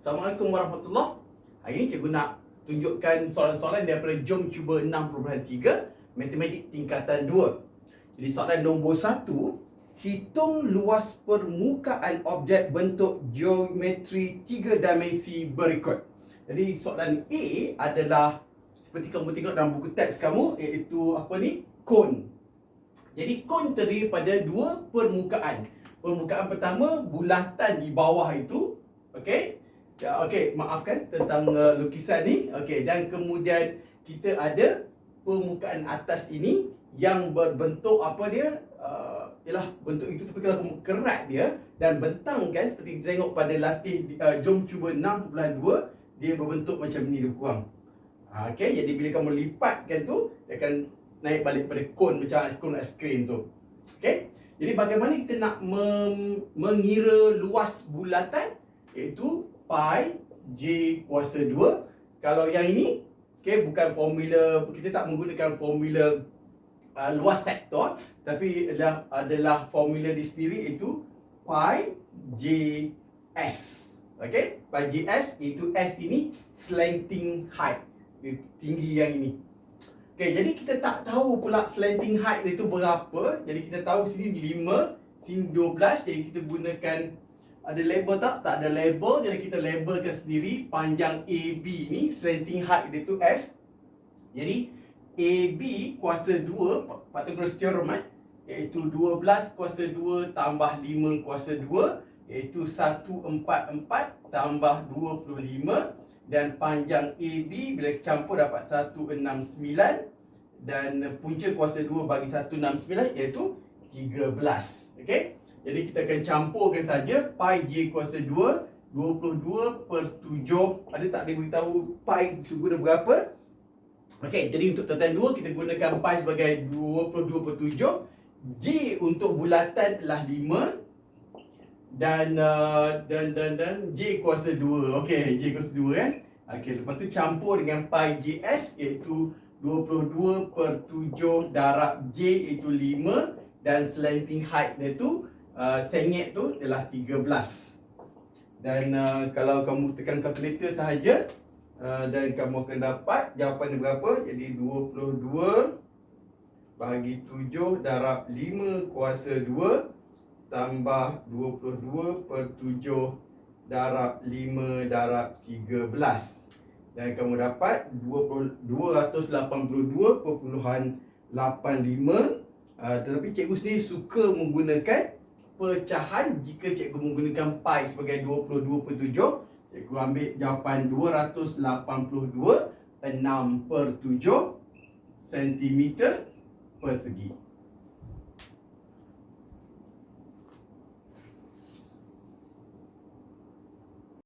Assalamualaikum warahmatullahi Hari ini cikgu nak tunjukkan soalan-soalan daripada Jom Cuba 6.3 Matematik tingkatan 2 Jadi soalan nombor 1 Hitung luas permukaan objek bentuk geometri 3 dimensi berikut. Jadi soalan A adalah Seperti kamu tengok dalam buku teks kamu Iaitu apa ni? Kon. Jadi kon terdiri pada dua permukaan. Permukaan pertama bulatan di bawah itu Okey Ya, okey, maafkan tentang uh, lukisan ni. Okey, dan kemudian kita ada permukaan atas ini yang berbentuk apa dia? Uh, ialah bentuk itu tapi kalau kerat dia dan bentang kan seperti kita tengok pada latih uh, jom cuba 6.2 dia berbentuk macam ni lebih kurang. Ha, okey, jadi bila kamu lipatkan tu dia akan naik balik pada kon macam kon aiskrim tu. Okey. Jadi bagaimana kita nak mem- mengira luas bulatan iaitu pi j kuasa 2 kalau yang ini okay, bukan formula kita tak menggunakan formula uh, luas sektor tapi adalah adalah formula di sendiri itu pi j s. Okey pi j s itu s ini slanting height. Tinggi yang ini. Okey jadi kita tak tahu pula slanting height itu berapa. Jadi kita tahu sini 5 sini 12 jadi kita gunakan ada label tak? Tak ada label jadi kita labelkan sendiri panjang AB ni slanting height dia tu S. Jadi AB kuasa 2 Pythagoras theorem eh iaitu 12 kuasa 2 tambah 5 kuasa 2 iaitu 144 tambah 25 dan panjang AB bila campur dapat 169 dan punca kuasa 2 bagi 169 iaitu 13. Okey? Jadi kita akan campurkan saja pi j kuasa 2 22 per 7 Ada tak dia beritahu pi seguna berapa? Okey, jadi untuk tentang 2 kita gunakan pi sebagai 22 per 7 J untuk bulatan adalah 5 dan uh, dan dan dan J kuasa 2 Okey, J kuasa 2 kan Okey, lepas tu campur dengan pi JS iaitu 22 per 7 darab J iaitu 5 dan slanting height dia tu uh, sengit tu ialah 13 dan uh, kalau kamu tekan kalkulator sahaja uh, dan kamu akan dapat jawapan dia berapa? Jadi 22 bagi 7 darab 5 kuasa 2 tambah 22 per 7 darab 5 darab 13 dan kamu dapat 282.85 uh, tetapi cikgu sendiri suka menggunakan pecahan jika cikgu menggunakan pi sebagai 22 per 7 cikgu ambil jawapan 282 6 per 7 cm persegi